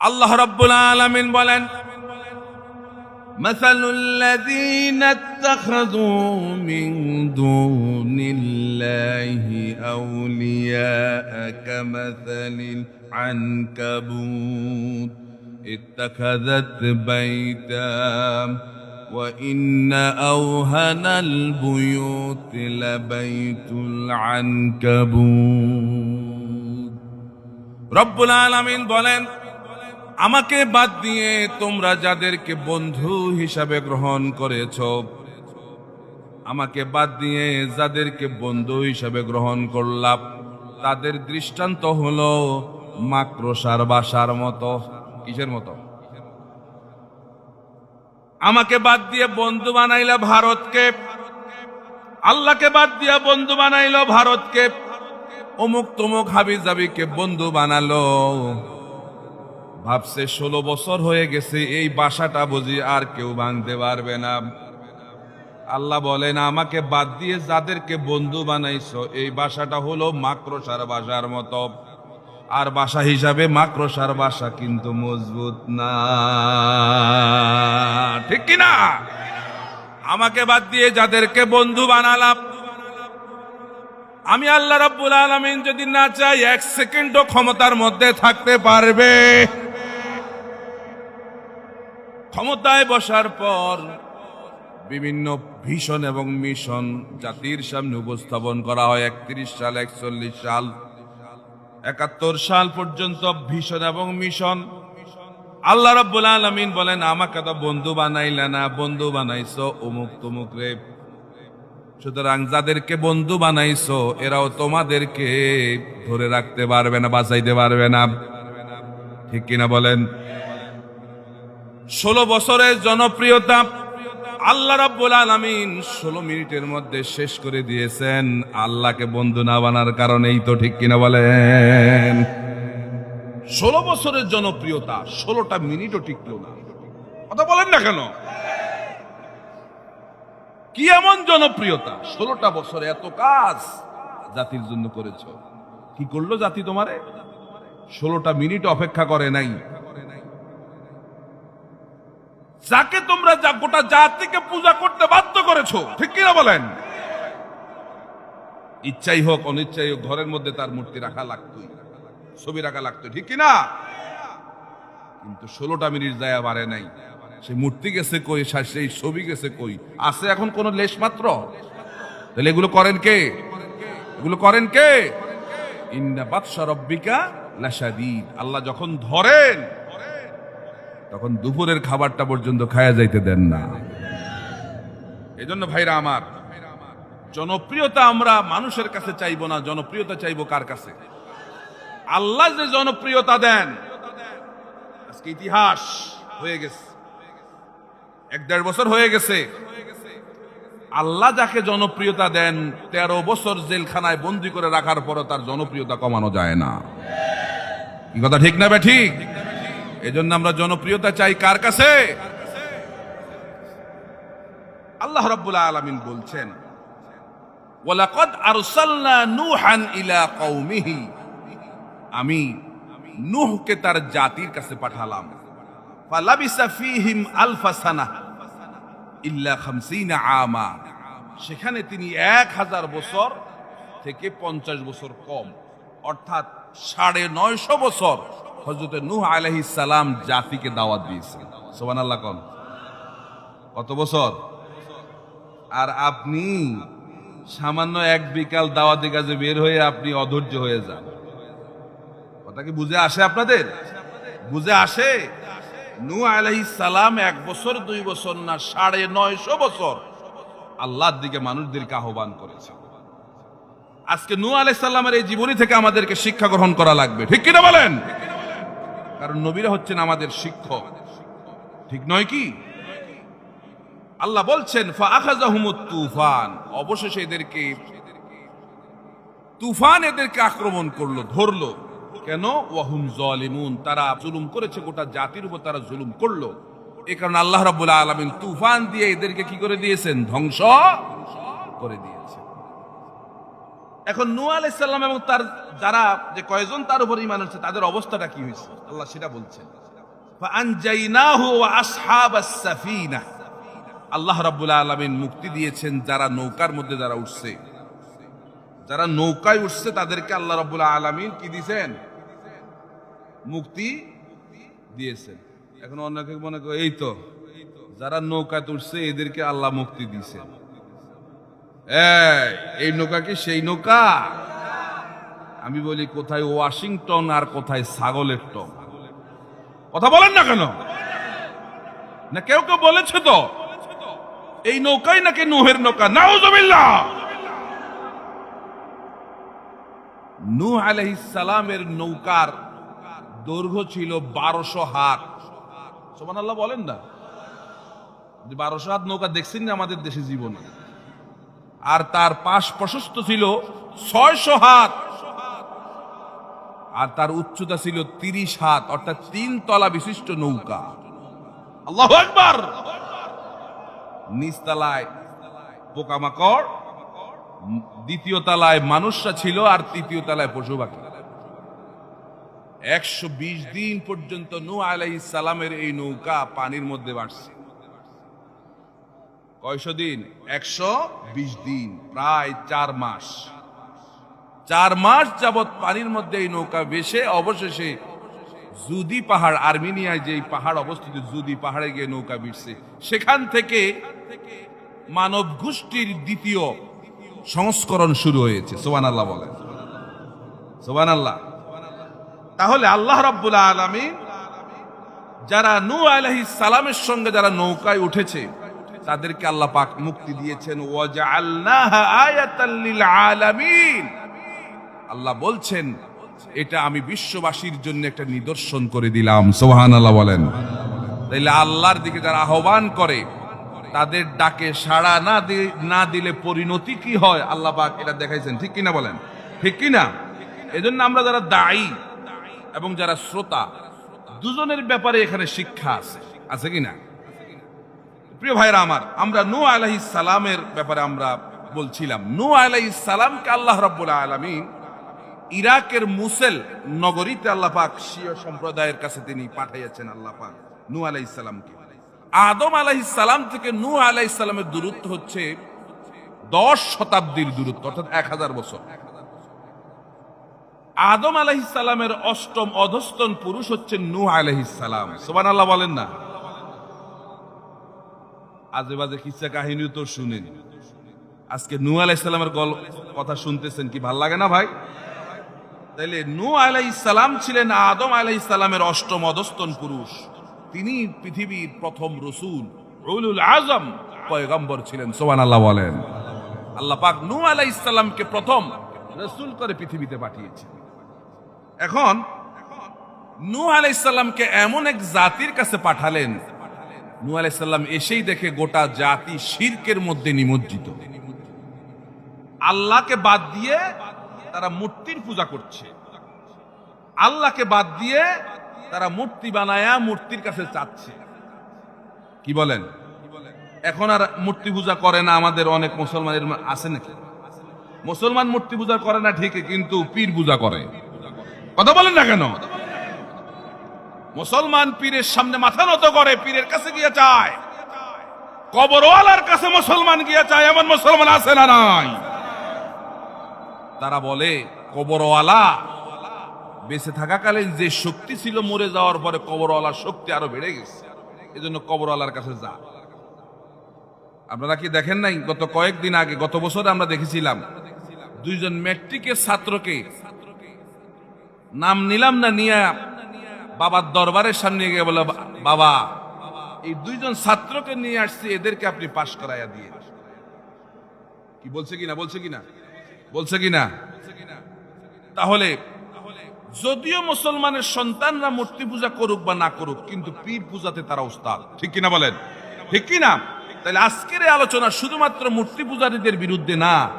আল্লাহ রাব্বুল আলামিন বলেন مثل الذين اتخذوا من دون الله أولياء كمثل العنكبوت اتخذت بيتا وإن أوهن البيوت لبيت العنكبوت رب العالمين বলেন আমাকে বাদ দিয়ে তোমরা যাদেরকে বন্ধু হিসাবে গ্রহণ করেছ, আমাকে বাদ দিয়ে যাদেরকে বন্ধু হিসাবে গ্রহণ করলাম, তাদের দৃষ্টান্ত হলো মাক্রসার বাসার মতো। কিসের মতো? আমাকে বাদ দিয়ে বন্ধু বানাইলা ভারতকে, আল্লাহকে বাদ দিয়া বন্ধু বানাইল ভারতকে, অমুক তমুক হাবি জাবিকে বন্ধু বানালো। ভাবছে ষোলো বছর হয়ে গেছে, এই বাসাটা বুঝি আর কেউ ভাঙতে পারবে না। আল্লাহ বলেন, আমাকে বাদ দিয়ে যাদেরকে বন্ধু বানাইছ, এই বাসাটা হলো মাক্রসার বাসার মতো। আর বাসা হিসাবে মাক্রসার বাসা কিন্তু মজবুত না। ঠিক কি না আমাকে বাদ দিয়ে যাদেরকে বন্ধু বানালাম। আমি আল্লাহ রাব্বুল আলামিন যদি না চাই, এক সেকেন্ডও ক্ষমতার মধ্যে থাকতে পারবে। ক্ষমতায় বসার পর বিভিন্ন ভীষণ এবং মিশন জাতির সামনে উপস্থাপন করা হয়। একত্রিশ সাল, একচল্লিশ সাল, একাত্তর সাল পর্যন্ত ভীষণ এবং মিশন। আল্লাহ রাব্বুল আলামিন বলেন, আমাকে তো বন্ধু বানাইলে না, বন্ধু বানাইছো অমুক তমুক রে। সুতরাং যাদেরকে বন্ধু বানাইছো, এরাও তোমাদেরকে ধরে রাখতে পারবে না, বাঁচাইতে পারবে না। ঠিক কিনা বলেন? ষোলো বছরের জনপ্রিয়তা আল্লাহ রাব্বুল আলামিন ষোলো মিনিটের মধ্যে শেষ করে দিয়েছেন। আল্লাহকে বন্ধু না বানার কারণেই তো ঠিক কিনা বলেন। ষোলো বছরের জনপ্রিয়তা, ষোলোটা মিনিটও টিকলো না। কথা বলেন না কেন? কি এমন জনপ্রিয়তা? ষোলোটা বছরে এত কাজ জাতির জন্য করেছ। কি করল জাতি তোমারে? ষোলোটা মিনিট অপেক্ষা করে নাই। যাকে তোমরা যা গোটা জাতিকে পূজা করতে বাধ্য করেছ, ঠিক কিনা বলেন? ইচ্ছাই হোক, অনিচ্ছাই হোক, ঘরের মধ্যে তার মূর্তি রাখা লাগতোই। ছবি রাখা লাগতো ঠিক কিনা? কিন্তু ষোলোটা মিনিট যায় বাড়ে নাই। সেই মূর্তি গেছে কই সেই ছবি গেছে কই? আছে এখন কোন লেশ মাত্র? তাহলে এগুলো করেন কে? এগুলো করেন কে? ইন্না বাদশা রব্বিকা লাশাদীদ। আল্লাহ যখন ধরেন তখন দুপুরের খাবারটা পর্যন্ত খায়া যাইতে দেন না। এই জন্য ভাইরা আমার, জনপ্রিয়তা আমরা মানুষের কাছে চাইব না, জনপ্রিয়তা চাইব কার কাছে? আল্লাহ যে জনপ্রিয়তা দেন, আজকে ইতিহাস হয়ে গেছে। এক দেড় বছর হয়ে গেছে। আল্লাহ যাকে জনপ্রিয়তা দেন, তেরো বছর জেলখানায় বন্দি করে রাখার পরও তার জনপ্রিয়তা কমানো যায় না। কি কথা, ঠিক না বে, ঠিক? এজন্য আমরা জনপ্রিয়তা চাই কার কাছে? আল্লাহ রাব্বুল আলামিন বলছেন, ওয়ালাকাদ আরসালনা নূহান ইলা কওমিহি। আমি নূহকে তার জাতির কাছে পাঠালাম। ফালাবিসা ফীহিম আলফা সানাহ ইল্লা খামসিনা আমা। সেখানে তিনি এক হাজার বছর থেকে পঞ্চাশ বছর কম, অর্থাৎ সাড়ে নয়শো বছর হজরত নূহ সালাম জাতিকে দাওয়াত দিয়েছেন সোবান আল্লাহ কন। কত বছর? আর আপনি সামান্য এক বিকাল দাওয়াতি কাজে বের হয়ে আপনি অধৈর্য হয়ে যান। কথা কি বুঝে আসে আপনাদের? বুঝে আসে? নু সালাম এক বছর, দুই বছর না, সাড়ে নয়শো বছর আল্লাহর দিকে মানুষদেরকে আহ্বান করেছে। আজকে নু আলাইহিস সালামের এই জীবনী থেকে আমাদেরকে শিক্ষা গ্রহণ করা লাগবে। ঠিক কিনা বলেন? কারণ নবীরা হচ্ছেন আমাদের শিক্ষক। ঠিক নয় কি? আল্লাহ বলছেন তুফান। অবশেষে এদেরকে তুফান এদেরকে আক্রমণ করল, ধরলো। কেন? ওয়াহুম জালিমুন, তারা জুলুম করেছে, গোটা জাতির উপর তারা জুলুম করল। এই কারণে আল্লাহ রাব্বুল আলামিন তুফান দিয়ে এদেরকে কি করে দিয়েছেন? ধ্বংস করে দিয়েছেন এখন নুয়া আলাইসাল্লাম এবং তার যারা যে কয়জন তার উপর ইমান হচ্ছে তাদের অবস্থাটা কি হয়েছে? আল্লাহ সেটা বলছেন। আল্লাহ রাবুল আলমিন মুক্তি দিয়েছেন যারা নৌকার মধ্যে যারা উঠছে। যারা নৌকায় উঠছে, তাদেরকে আল্লাহ রাবুল আলমিন কি দিয়েছেন? মুক্তি দিয়েছেন। এখন অনেকে মনে করে, এই তো, যারা নৌকায় উঠছে, এদেরকে আল্লাহ মুক্তি দিয়েছেন। এই, নৌকা কি সেই নৌকা? আমি বলি কোথায় ওয়াশিংটন আর কোথায় ছাগলের টন কথা বলেন না কেন? না কেউ কেউ বলেছে তো। এই নৌকাই নাকি নুহের নৌকা? নাউজুবিল্লাহ! নূহ আলাইহিস সালামের নৌকার দৈর্ঘ্য ছিল বারোশো হাত। সুবহানাল্লাহ বলেন না? বারোশো হাত নৌকা দেখছেন না আমাদের দেশে জীবনে। আর তার পাশ প্রশস্ত ছিল ছয়শো হাত। আর তার উচ্চতা ছিল তিরিশ হাত অর্থাৎ তিন তলা বিশিষ্ট নৌকা। আল্লাহ একবার নিচতলায় পোকামাকড় দ্বিতীয় তলায় মানুষরা ছিল আর তৃতীয় তলায় পশু পাখি। একশো বিশ দিন পর্যন্ত নু আলাই সালামের এই নৌকা পানির মধ্যে বাড়ছে কয়শো দিন? একশো বিশ দিন, প্রায় চার মাস। চার মাস যাবৎ পানির মধ্যে এই নৌকা ভেসে অবশেষে জুদি পাহাড়, আর্মেনিয়ায় যে পাহাড় অবস্থিত জুদি পাহাড়ে গিয়ে নৌকা ভিড়ছে। সেখান থেকে মানব গোষ্ঠীর দ্বিতীয় সংস্করণ শুরু হয়েছে। সোবান আল্লাহ বলেন। সোবান আল্লাহ তাহলে আল্লাহ রাব্বুল আলামিন, যারা নূ আলাইহিস সালামের সঙ্গে যারা নৌকায় উঠেছে তাদেরকে আল্লাহ পাক মুক্তি দিয়েছেন। আল্লাহ বলছেন, এটা আমি বিশ্ববাসীর জন্য একটা নিদর্শন করে দিলাম। সোহান আল্লাহ বলেন। তাইলে আল্লাহর দিকে যারা আহ্বান করে, তাদের ডাকে সাড়া না না দিলে পরিণতি কি হয়? আল্লাহ পাক এটা দেখাইছেন। ঠিক কিনা বলেন? ঠিক কিনা? এজন্য আমরা যারা দায়ী এবং যারা শ্রোতা, দুজনের ব্যাপারে এখানে শিক্ষা আছে। আছে কিনা? প্রিয় ভাইরা আমার, আমরা নু আলাইহিস সালামের ব্যাপারে আমরা বলছিলাম। নু আলাইহিস সালামকে আল্লাহ রাব্বুল আলামিন ইরাকের মুসেল নগরীতে আল্লাহ পাক সম্প্রদায়ের কাছে তিনি পাঠাইয়াছেন আল্লাহ পাক নূ আলাইহিস সালামকে। আদম আলাইহিস সালাম থেকে নু আলাইহিস সালামের দূরত্ব হচ্ছে দশ শতাব্দীর দূরত্ব, অর্থাৎ এক হাজার বছর। আদম আলাইহিস সালামের অষ্টম অধস্তন পুরুষ হচ্ছে নূহ আলাইহিস সালাম। আল্লাহ বলেন না। আজে বাজে কিসা কাহিনী তো শুনেন। আজকে নু আলাইহিস সালামের গল কথা শুনতেছেন কি ভালো লাগে না ভাই? তাইলে নু আলাইহিস সালাম ছিলেন আদম আলাইহিস সালামের অষ্টম অধস্তন পুরুষ। তিনি পৃথিবীর প্রথম রসুল, উলুল আজম পয়গম্বর ছিলেন, সুবহানাল্লাহ বলেন। আল্লাহ পাক নূহ আলাইহিস সালামকে প্রথম রসুল করে পৃথিবীতে পাঠিয়েছে এখন নূহ আলাইসাল্লামকে এমন এক জাতির কাছে পাঠালেন নূহ আলাইসাল্লাম এসেই দেখে গোটা জাতি শিরকের মধ্যে নিমজ্জিত। আল্লাহকে বাদ দিয়ে তারা মূর্তির পূজা করছে। আল্লাহকে বাদ দিয়ে তারা মূর্তি বানায়া মূর্তির কাছে চাচ্ছে। কি বলেন? এখন আর মূর্তি পূজা করে না আমাদের অনেক মুসলমানের আছে নাকি? মুসলমান মূর্তি পূজা করে না ঠিকই, কিন্তু পীর পূজা করে। কথা বলেন না কেন? মুসলমান পীরের সামনে মাথা নত করে, পীরের কাছে গিয়ে চায়। কবরওয়ালার কাছে মুসলমান গিয়ে চায়, এমন মুসলমান আছে না নাই? তারা বলে, কবরওয়ালা, বেঁচে থাকাকালীন যে শক্তি ছিল মরে যাওয়ার পরে কবরওয়ালার শক্তি আরও বেড়ে গেছে। এজন্য কবরওয়ালার কাছে যা। আপনারা কি দেখেন নাই? গত কয়েকদিন আগে, গত বছর আমরা দেখেছিলাম, দুইজন ম্যাট্রিকের ছাত্রকে নাম নিলাম না, নিয়ে বাবার দরবারের সামনে গিয়ে বলে "বা- বাবা, এই দুইজন ছাত্রকে নিয়ে আসছি, এদেরকে আপনি পাশ করাইয়া দিয়ে কি বলছে কিনা বলছে কিনা? বলছে কিনা? তাহলে, যদিও মুসলমানের সন্তানরা মূর্তি পূজা করুক বা না করুক, কিন্তু পীর পূজাতে তারা উস্তাদ। ঠিক কিনা বলেন? ঠিক কিনা? তাহলে আজকের এই আলোচনা শুধুমাত্র মূর্তি পূজারীদের বিরুদ্ধে না,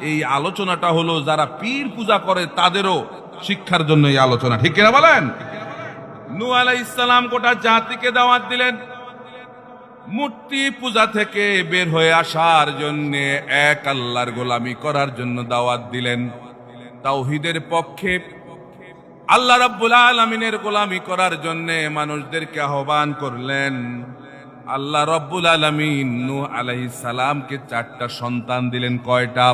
এই আলোচনাটা হলো যারা পীর পূজা করে, তাদেরও শিক্ষার জন্য এই আলোচনা। ঠিক কিনা বলেন? নু আলাই ইসলাম গোটা জাতিকে দাওয়াত দিলেন। মূর্তি পূজা থেকে বের হয়ে আসার জন্য এক আল্লাহর গোলামি করার জন্য দাওয়াত দিলেন। তাওহিদের পক্ষে আল্লাহ রাব্বুল আলমিনের গোলামি করার জন্য মানুষদেরকে আহ্বান করলেন, আল্লাহ রব্বুল আলমিন নূহ আলাইহিস সালামকে চারটা সন্তান দিলেন, কয়টা?